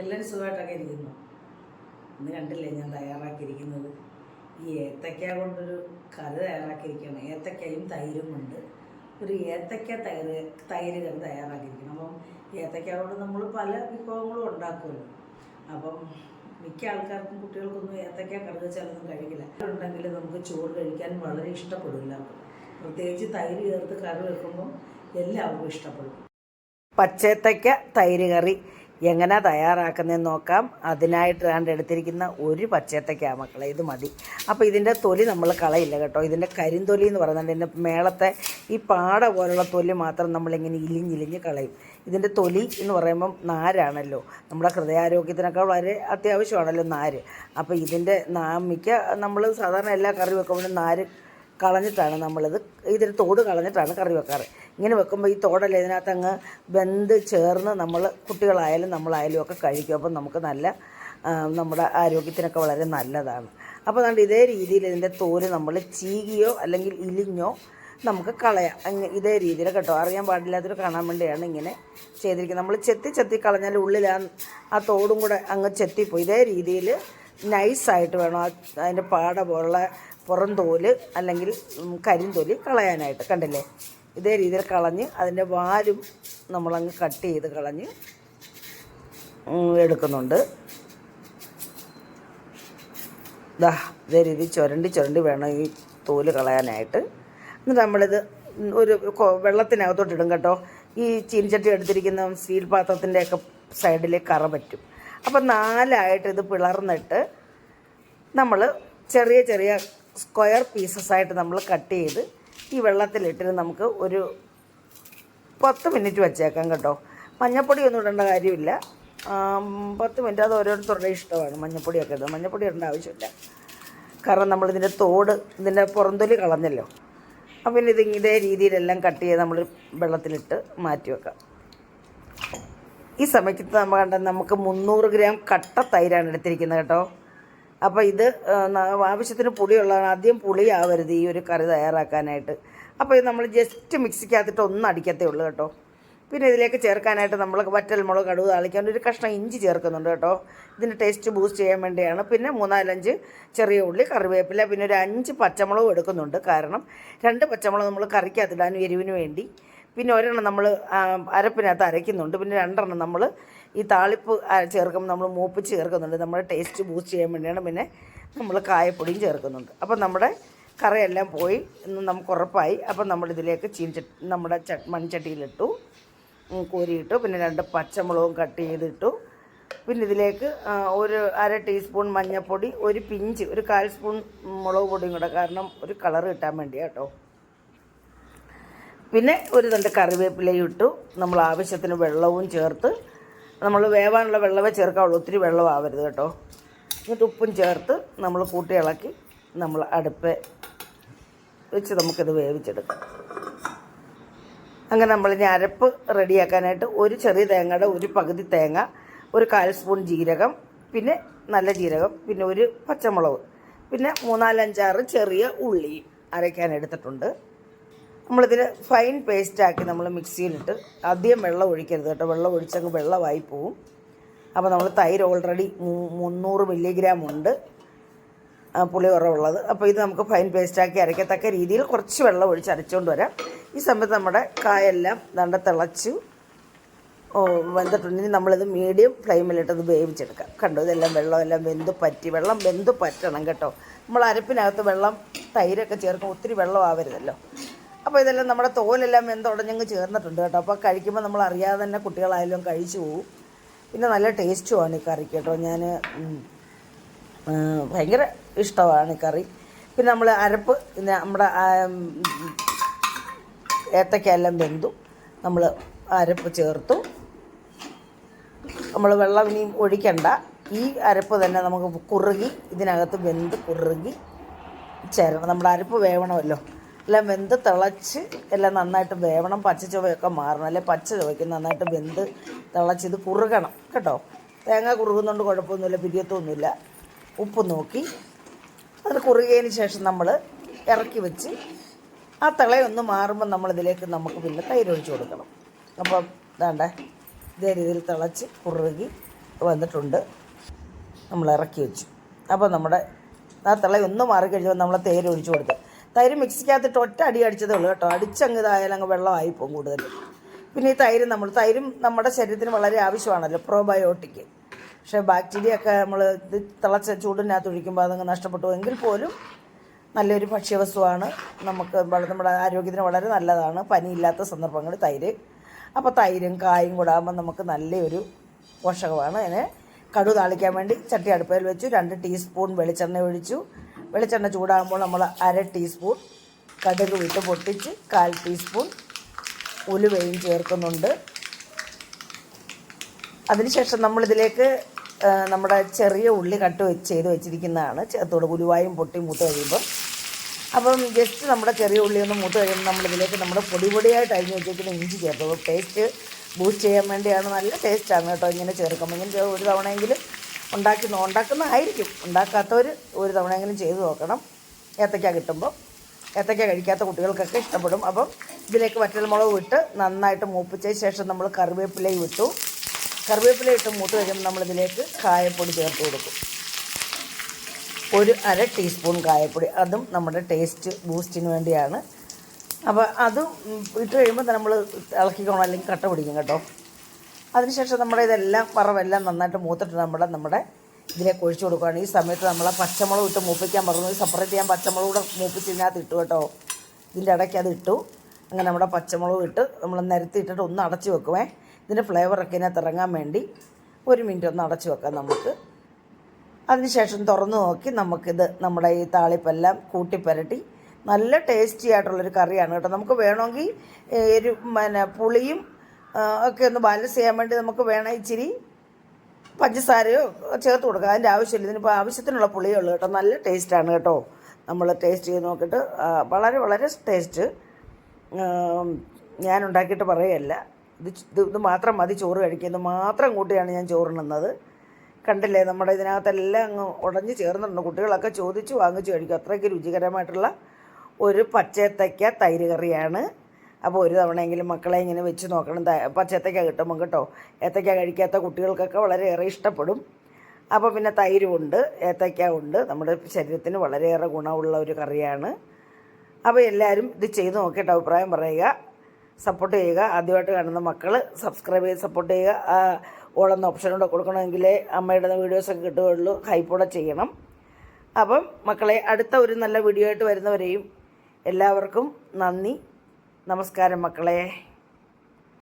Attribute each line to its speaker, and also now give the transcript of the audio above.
Speaker 1: എല്ലാവരും സുഖമായിട്ടൊക്കെ ഇരിക്കുന്നു. ഇന്ന് കണ്ടില്ലേ ഞാൻ തയ്യാറാക്കിയിരിക്കുന്നത്? ഈ ഏത്തക്ക കൊണ്ടൊരു കറി തയ്യാറാക്കിയിരിക്കുകയാണ്. ഏത്തക്കയും തൈരും കൊണ്ട് ഒരു ഏത്തക്ക തൈര് തൈര് കറി തയ്യാറാക്കിയിരിക്കണം. അപ്പം ഏത്തക്ക കൊണ്ട് നമ്മൾ പല വിഭവങ്ങളും ഉണ്ടാക്കുമല്ലോ. അപ്പം മിക്ക ആൾക്കാർക്കും കുട്ടികൾക്കൊന്നും ഏത്തക്ക കറി വെച്ചാലൊന്നും കഴിക്കില്ല. ഉണ്ടെങ്കിൽ നമുക്ക് ചോറ് കഴിക്കാൻ വളരെ ഇഷ്ടപ്പെടില്ല പ്രത്യേകിച്ച് തൈര് ചേർത്ത് കറി വെക്കുമ്പോൾ എല്ലാവർക്കും ഇഷ്ടപ്പെടും. പച്ചേത്തക്ക തൈര് കറി. എങ്ങനെ തയ്യാറാക്കുന്നതെന്ന് നോക്കാം. അതിനായിട്ട് കണ്ട് എടുത്തിരിക്കുന്ന ഒരു പച്ചേത്തയ്ക്ക മക്കളെ ഇത് മതി. അപ്പോൾ ഇതിന്റെ തൊലി നമ്മൾ കളയില്ല കേട്ടോ. ഇതിന്റെ കരിന്തൊലി എന്ന് പറയുന്നത് ഇതിന്റെ മേളത്തെ ഈ പാട പോലുള്ള തൊലി മാത്രം നമ്മളിങ്ങനെ ഇലിഞ്ഞിലിഞ്ഞ് കളയും. ഇതിന്റെ തൊലി എന്ന് പറയുമ്പം നാരാണല്ലോ. നമ്മുടെ ഹൃദയാരോഗ്യത്തിനൊക്കെ വളരെ അത്യാവശ്യമാണല്ലോ നാര്. അപ്പോൾ ഇതിന്റെ നാ മിക്ക നമ്മൾ സാധാരണ എല്ലാ കറി വെക്കുമ്പോഴും നാര് കളഞ്ഞിട്ടാണ് നമ്മളിത് ഇതിൽ തോട് കളഞ്ഞിട്ടാണ് കറി വെക്കാറ്. ഇങ്ങനെ വെക്കുമ്പോൾ ഈ തോടല്ല ഇതിനകത്ത് അങ്ങ് വെന്ത് ചേർന്ന് നമ്മൾ കുട്ടികളായാലും നമ്മളായാലും ഒക്കെ കഴിക്കും. അപ്പം നമുക്ക് നല്ല നമ്മുടെ ആരോഗ്യത്തിനൊക്കെ വളരെ നല്ലതാണ്. അപ്പോൾ അതുകൊണ്ട് ഇതേ രീതിയിൽ ഇതിന്റെ തോൽ നമ്മൾ ചീകിയോ അല്ലെങ്കിൽ ഇലിഞ്ഞോ നമുക്ക് കളയാം. ഇതേ രീതിയിൽ കേട്ടോ. അറിയാൻ പാടില്ലാത്തൊരു കാണാൻ വേണ്ടിയാണ് ഇങ്ങനെ ചെയ്തിരിക്കുന്നത്. നമ്മൾ ചെത്തി ചെത്തി കളഞ്ഞാൽ ഉള്ളിൽ ആ തോടും കൂടെ അങ്ങ് ചെത്തിപ്പോയി. ഇതേ രീതിയിൽ നൈസായിട്ട് വേണം അതിന്റെ പാട പോലുള്ള പുറം തോൽ അല്ലെങ്കിൽ കരിന്തൊലി കളയാനായിട്ട് കണ്ടില്ലേ? ഇതേ രീതിയിൽ കളഞ്ഞ് അതിന്റെ വാലും നമ്മളങ്ങ് കട്ട് ചെയ്ത് കളഞ്ഞ് എടുക്കുന്നുണ്ട്. ദാ ഇതേ രീതി ചുരണ്ടി ചുരണ്ടി വേണം ഈ തോൽ കളയാനായിട്ട്. എന്നിട്ട് നമ്മളിത് ഒരു വെള്ളത്തിനകത്തോട്ട് ഇടും കേട്ടോ. ഈ ചീനിച്ചട്ടി എടുത്തിരിക്കുന്ന സ്റ്റീൽ പാത്രത്തിന്റെയൊക്കെ സൈഡിൽ കറ പറ്റും. അപ്പം നാലായിട്ട് ഇത് പിളർന്നിട്ട് നമ്മൾ ചെറിയ ചെറിയ സ്ക്വയർ പീസസ് ആയിട്ട് നമ്മൾ കട്ട് ചെയ്ത് ഈ വെള്ളത്തിലിട്ടിട്ട് നമുക്ക് ഒരു പത്ത് മിനിറ്റ് വെച്ചേക്കാം കേട്ടോ. മഞ്ഞപ്പൊടി ഒന്നും ഇടേണ്ട കാര്യമില്ല. പത്ത് മിനിറ്റ് അത് ഓരോരുത്തരുടെ ഇഷ്ടമാണ് മഞ്ഞപ്പൊടിയൊക്കെ ഇടുന്നത്. മഞ്ഞപ്പൊടി ഇടേണ്ട ആവശ്യമില്ല. കാരണം നമ്മളിതിന്റെ തോട് ഇതിന്റെ പുറന്തൊലി കളഞ്ഞല്ലോ. അപ്പം പിന്നെ ഇത് ഇതേ രീതിയിലെല്ലാം കട്ട് ചെയ്ത് നമ്മൾ വെള്ളത്തിലിട്ട് മാറ്റി വെക്കാം. ഈ സമയത്ത് നമ്മൾ കണ്ട നമുക്ക് മുന്നൂറ് ഗ്രാം കട്ട തൈരാണ് എടുത്തിരിക്കുന്നത് കേട്ടോ. അപ്പോൾ ഇത് ആവശ്യത്തിന് പുളിയുള്ളതാണ്. ആദ്യം പുളിയാവരുത് ഈ ഒരു കറി തയ്യാറാക്കാനായിട്ട്. അപ്പോൾ ഇത് നമ്മൾ ജസ്റ്റ് മിക്സിക്കകത്തിട്ട് ഒന്നും അടിക്കത്തേ ഉള്ളൂ കേട്ടോ. പിന്നെ ഇതിലേക്ക് ചേർക്കാനായിട്ട് നമ്മൾ വറ്റൽമുളക് കടുവ് താളിക്കാൻ ഒരു കഷ്ണം ഇഞ്ചി ചേർക്കുന്നുണ്ട് കേട്ടോ. ഇതിന്റെ ടേസ്റ്റ് ബൂസ്റ്റ് ചെയ്യാൻ വേണ്ടിയാണ്. പിന്നെ മൂന്നാലഞ്ച് ചെറിയ ഉള്ളി കറിവേപ്പില പിന്നെ ഒരു അഞ്ച് പച്ചമുളകും എടുക്കുന്നുണ്ട്. കാരണം രണ്ട് പച്ചമുളക് നമ്മൾ കറിക്കകത്തിടാനും എരിവിന് വേണ്ടി. പിന്നെ ഒരെണ്ണം നമ്മൾ അരപ്പിനകത്ത് അരയ്ക്കുന്നുണ്ട്. പിന്നെ രണ്ടെണ്ണം നമ്മൾ ഈ താളിപ്പ് ചേർക്കുമ്പോൾ നമ്മൾ മൂപ്പ് ചേർക്കുന്നുണ്ട്. നമ്മുടെ ടേസ്റ്റ് ബൂസ്റ്റ് ചെയ്യാൻ വേണ്ടിയാണ് പിന്നെ നമ്മൾ കായപ്പൊടിയും ചേർക്കുന്നുണ്ട്. അപ്പം നമ്മുടെ കറിയെല്ലാം പോയി ഇന്ന് നമുക്ക് ഉറപ്പായി. അപ്പം നമ്മളിതിലേക്ക് ചീനിച്ചട്ടി നമ്മുടെ ച മൺചട്ടിയിലിട്ടു കോരിയിട്ടു പിന്നെ രണ്ട് പച്ചമുളകും കട്ട് ചെയ്തിട്ടു. പിന്നെ ഇതിലേക്ക് ഒരു അര ടീസ്പൂൺ മഞ്ഞൾപ്പൊടി ഒരു പിഞ്ച് ഒരു കാൽ സ്പൂൺ മുളക് പൊടിയും കൂടെ കാരണം ഒരു കളർ കിട്ടാൻ വേണ്ടിയാണ് കേട്ടോ പിന്നെ ഒരു രണ്ട് കറിവേപ്പിലയും ഇട്ടു. നമ്മൾ ആവശ്യത്തിന് വെള്ളവും ചേർത്ത് നമ്മൾ വേവാനുള്ള വെള്ളമേ ചേർക്കാവുള്ളൂ. ഒത്തിരി വെള്ളമാവരുത് കേട്ടോ. എന്നിട്ട് ഉപ്പും ചേർത്ത് നമ്മൾ കൂട്ടി ഇളക്കി നമ്മൾ അടുപ്പ് വെച്ച് നമുക്കിത് വേവിച്ചെടുക്കാം. അങ്ങനെ നമ്മൾ ഇനി അരപ്പ് റെഡിയാക്കാനായിട്ട് ഒരു ചെറിയ തേങ്ങയുടെ ഒരു പകുതി തേങ്ങ ഒരു കാൽ സ്പൂൺ ജീരകം പിന്നെ നല്ല ജീരകം പിന്നെ ഒരു പച്ചമുളക് പിന്നെ മൂന്നാലഞ്ചാറ് ചെറിയ ഉള്ളിയും അരയ്ക്കാൻ എടുത്തിട്ടുണ്ട്. നമ്മളിതിൽ ഫൈൻ പേസ്റ്റാക്കി നമ്മൾ മിക്സിയിലിട്ട് അധികം വെള്ളം ഒഴിക്കരുത് കേട്ടോ. വെള്ളം ഒഴിച്ചങ്ങ് വെള്ളമായി പോവും. അപ്പോൾ നമ്മൾ തൈര് ഓൾറെഡി മുന്നൂറ് മില്ലിഗ്രാം ഉണ്ട്. പുളി കുറവുള്ളത്. അപ്പോൾ ഇത് നമുക്ക് ഫൈൻ പേസ്റ്റാക്കി അരയ്ക്കത്തക്ക രീതിയിൽ കുറച്ച് വെള്ളം ഒഴിച്ച് അരച്ചുകൊണ്ട് വരാം. ഈ സമയത്ത് നമ്മുടെ കായെല്ലാം നല്ല തിളച്ചു. വെന്തിട്ടുണ്ടെങ്കിൽ നമ്മളിത് മീഡിയം ഫ്ലെയിമിലിട്ടത് വേവിച്ചെടുക്കാം. കണ്ടോ ഇതെല്ലാം വെള്ളം എല്ലാം വെന്ത് പറ്റി. വെള്ളം വെന്ത് പറ്റണം കേട്ടോ. നമ്മൾ അരപ്പിനകത്ത് വെള്ളം തൈരൊക്കെ ചേർക്കുമ്പോൾ ഒത്തിരി വെള്ളം ആവരുതല്ലോ. അപ്പോൾ ഇതെല്ലാം നമ്മുടെ തോലെല്ലാം വെന്തുടഞ്ഞങ്ങ് ചേർന്നിട്ടുണ്ട് കേട്ടോ. അപ്പോൾ കഴിക്കുമ്പോൾ നമ്മൾ അറിയാതെ തന്നെ കുട്ടികളായാലും കഴിച്ചു പോകും പിന്നെ നല്ല ടേസ്റ്റുമാണ് ഈ കറിക്ക് കേട്ടോ. ഞാൻ ഭയങ്കര ഇഷ്ടമാണ് ഈ കറി. പിന്നെ നമ്മൾ അരപ്പ് നമ്മുടെ ഏത്തക്കയെല്ലാം വെന്തു. നമ്മൾ അരപ്പ് ചേർത്തു. നമ്മൾ വെള്ളം ഇനിയും ഒഴിക്കണ്ട. ഈ അരപ്പ് തന്നെ നമുക്ക് കുറുകി ഇതിനകത്ത് വെന്ത് കുറുകി ചേരണം. നമ്മുടെ അരപ്പ് വേവണമല്ലോ. എല്ലാം വെന്ത് തിളച്ച് എല്ലാം നന്നായിട്ട് വേവണം. പച്ച ചുവയൊക്കെ മാറണം. അല്ലെ പച്ച ചുവയ്ക്ക് നന്നായിട്ട് വെന്ത് തിളച്ച് ഇത് കുറുകണം കേട്ടോ. തേങ്ങ കുറുകുന്നതുകൊണ്ട് കുഴപ്പമൊന്നുമില്ല പിരിയത്തൊന്നുമില്ല. ഉപ്പ് നോക്കി. അത് കുറുകിയതിന് ശേഷം നമ്മൾ ഇറക്കി വെച്ച് ആ തിളയൊന്ന് മാറുമ്പോൾ നമ്മളിതിലേക്ക് നമുക്ക് പിന്നെ തൈര് ഒഴിച്ച് കൊടുക്കണം. അപ്പം വേണ്ടേ ഇതേ രീതിയിൽ തിളച്ച് കുറുകി വന്നിട്ടുണ്ട്. നമ്മൾ ഇറക്കി വെച്ചു. അപ്പോൾ നമ്മുടെ ആ തിളയൊന്ന് മാറിക്കഴിഞ്ഞാൽ നമ്മൾ തേര് ഒഴിച്ചു തൈര് മിക്സിക്കകത്തിട്ട് ഒറ്റ അടി അടിച്ചതേ ഉള്ളൂ കേട്ടോ. അടിച്ചങ്ങ് ഇതായാലും അങ്ങ് വെള്ളമായി പോകും കൂടുതൽ. പിന്നെ ഈ തൈര് നമ്മൾ തൈരും നമ്മുടെ ശരീരത്തിന് വളരെ ആവശ്യമാണല്ലോ പ്രോബയോട്ടിക് പക്ഷേ ബാക്ടീരിയ ഒക്കെ നമ്മൾ ഇത് തിളച്ച ചൂടിനകത്ത് ഒഴിക്കുമ്പോൾ അതങ്ങ് നഷ്ടപ്പെട്ടു എങ്കിൽ പോലും നല്ലൊരു ഭക്ഷ്യവസ്തുവാണ്. നമുക്ക് നമ്മുടെ ആരോഗ്യത്തിന് വളരെ നല്ലതാണ്. പനിയില്ലാത്ത സന്ദർഭങ്ങളിൽ തൈര്. അപ്പോൾ തൈരും കായും കൂടാകുമ്പോൾ നമുക്ക് നല്ലൊരു പോഷകമാണ്. അതിനെ കടു താളിക്കാൻ വേണ്ടി ചട്ടി അടുപ്പയിൽ വെച്ചു. രണ്ട് ടീസ്പൂൺ വെളിച്ചെണ്ണ ഒഴിച്ചു. വെളിച്ചെണ്ണ ചൂടാകുമ്പോൾ നമ്മൾ അര ടീസ്പൂൺ കടുക് വിട്ട് പൊട്ടിച്ച് കാൽ ടീസ്പൂൺ ഉലുവയും ചേർക്കുന്നുണ്ട്. അതിനുശേഷം നമ്മളിതിലേക്ക് നമ്മുടെ ചെറിയ ഉള്ളി കട്ട് വെച്ച് ചെയ്ത് വെച്ചിരിക്കുന്നതാണ്. ചേർത്തോട് ഉലുവായും പൊട്ടി മൂത്ത് കഴിയുമ്പോൾ അപ്പം ജസ്റ്റ് നമ്മുടെ ചെറിയ ഉള്ളി ഒന്ന് മൂത്ത് കഴിയുമ്പോൾ നമ്മളിതിലേക്ക് നമ്മുടെ പൊടി പൊടിയായിട്ട് അരിഞ്ഞ് വെച്ചിരിക്കുന്ന ഇഞ്ചി അപ്പോൾ ടേസ്റ്റ് ബൂസ്റ്റ് ചെയ്യാൻ വേണ്ടിയാണ്. നല്ല ടേസ്റ്റാണ് കേട്ടോ ഇങ്ങനെ ചേർക്കുമ്പോൾ. ഇങ്ങനെ ഒരു തവണയെങ്കിലും ഉണ്ടാക്കി നോ- ഉണ്ടാക്കുന്നതായിരിക്കും. ഉണ്ടാക്കാത്തവർ ഒരു തവണയെങ്കിലും ചെയ്തു നോക്കണം. ഏത്തയ്ക്ക കിട്ടുമ്പോൾ ഏത്തയ്ക്ക കഴിക്കാത്ത കുട്ടികൾക്കൊക്കെ ഇഷ്ടപ്പെടും. അപ്പം ഇതിലേക്ക് വറ്റൽമുളക് ഇട്ട് നന്നായിട്ട് മൂപ്പിച്ചതിന് ശേഷം നമ്മൾ കറിവേപ്പിലയും ഇട്ടു. കറിവേപ്പില ഇട്ട് മൂത്ത് കഴിയുമ്പോൾ നമ്മളിതിലേക്ക് കായപ്പൊടി ചേർത്ത് കൊടുക്കും. ഒരു അര ടീസ്പൂൺ കായപ്പൊടി. അതും നമ്മുടെ ടേസ്റ്റ് ബൂസ്റ്റിന് വേണ്ടിയാണ്. അപ്പോൾ അതും ഇട്ട് കഴിയുമ്പോൾ നമ്മൾ ഇളക്കിക്കോണം അല്ലെങ്കിൽ കട്ട പിടിക്കും കേട്ടോ. അതിനുശേഷം നമ്മുടെ ഇതെല്ലാം വറവെല്ലാം നന്നായിട്ട് മൂത്തിട്ട് നമ്മൾ നമ്മുടെ ഇതിനെ ഒഴിച്ചു കൊടുക്കുകയാണ്. ഈ സമയത്ത് നമ്മൾ പച്ചമുളക് ഇട്ട് മൂപ്പിക്കാൻ പറഞ്ഞു. സെപ്പറേറ്റ് ചെയ്യാൻ പച്ചമുളക് കൂടെ മൂപ്പിച്ച് ഇതിനകത്ത് ഇട്ടു കേട്ടോ. ഇതിന്റെ ഇടയ്ക്ക് അത് ഇട്ടു. അങ്ങനെ നമ്മുടെ പച്ചമുളക് ഇട്ട് നമ്മൾ നിരത്തി ഇട്ടിട്ട് ഒന്ന് അടച്ചു വെക്കുവേ. ഇതിന്റെ ഫ്ലേവറൊക്കെ ഇതിനകത്ത് ഇറങ്ങാൻ വേണ്ടി ഒരു മിനിറ്റ് ഒന്ന് അടച്ചു വെക്കാം നമുക്ക്. അതിനുശേഷം തുറന്ന് നോക്കി നമുക്കിത് നമ്മുടെ ഈ താളിപ്പെല്ലാം കൂട്ടിപ്പരട്ടി നല്ല ടേസ്റ്റി ആയിട്ടുള്ളൊരു കറിയാണ് കേട്ടോ. നമുക്ക് വേണമെങ്കിൽ ഒരു പിന്നെ പുളിയും ഒക്കെ ഒന്ന് ബാലൻസ് ചെയ്യാൻ വേണ്ടി നമുക്ക് വേണം ഇച്ചിരി പഞ്ചസാരയോ ചേർത്ത് കൊടുക്കുക അതിന്റെ ആവശ്യമില്ല. ഇതിനിപ്പോൾ ആവശ്യത്തിനുള്ള പുളിയേ ഉള്ളൂ കേട്ടോ. നല്ല ടേസ്റ്റാണ് കേട്ടോ. നമ്മൾ ടേസ്റ്റ് ചെയ്ത് നോക്കിയിട്ട് വളരെ വളരെ ടേസ്റ്റ് ഞാൻ ഉണ്ടാക്കിയിട്ട് പറയുകയല്ല ഇത് ഇത് ഇത് മാത്രം മതി ചോറ് കഴിക്കുന്നത് മാത്രം കൂട്ടിയാണ് ഞാൻ ചോറിനുന്നത് കണ്ടില്ലേ? നമ്മുടെ ഇതിനകത്തെല്ലാം അങ്ങ് ഉടഞ്ഞ് ചേർന്നിട്ടുണ്ട്. കുട്ടികളൊക്കെ ചോദിച്ച് വാങ്ങിച്ച് കഴിക്കും. അത്രയ്ക്ക് രുചികരമായിട്ടുള്ള ഒരു പച്ചത്തയ്ക്ക തൈര് കറിയാണ്. അപ്പോൾ ഒരു തവണയെങ്കിലും മക്കളെ ഇങ്ങനെ വെച്ച് നോക്കണം. പച്ചത്തേക്ക കിട്ടുമ്പോൾ കേട്ടോ ഏത്തയ്ക്ക കഴിക്കാത്ത കുട്ടികൾക്കൊക്കെ വളരെയേറെ ഇഷ്ടപ്പെടും. അപ്പോൾ പിന്നെ തൈരുമുണ്ട് ഏത്തയ്ക്ക ഉണ്ട്. നമ്മുടെ ശരീരത്തിന് വളരെയേറെ ഗുണമുള്ള ഒരു കറിയാണ്. അപ്പോൾ എല്ലാവരും ഇത് ചെയ്ത് നോക്കിയിട്ട് അഭിപ്രായം പറയുക സപ്പോർട്ട് ചെയ്യുക. ആദ്യമായിട്ട് കാണുന്ന മക്കൾ സബ്സ്ക്രൈബ് ചെയ്ത് സപ്പോർട്ട് ചെയ്യുക. ഓളെന്ന കൂടെ കൊടുക്കണമെങ്കിൽ അമ്മയുടെ വീഡിയോസൊക്കെ കിട്ടുകയുള്ളൂ. ഹൈപ്പോടെ ചെയ്യണം. അപ്പം മക്കളെ അടുത്ത ഒരു നല്ല വീഡിയോ ആയിട്ട് വരുന്നവരെയും എല്ലാവർക്കും നന്ദി. നമസ്കാരം മക്കളെ.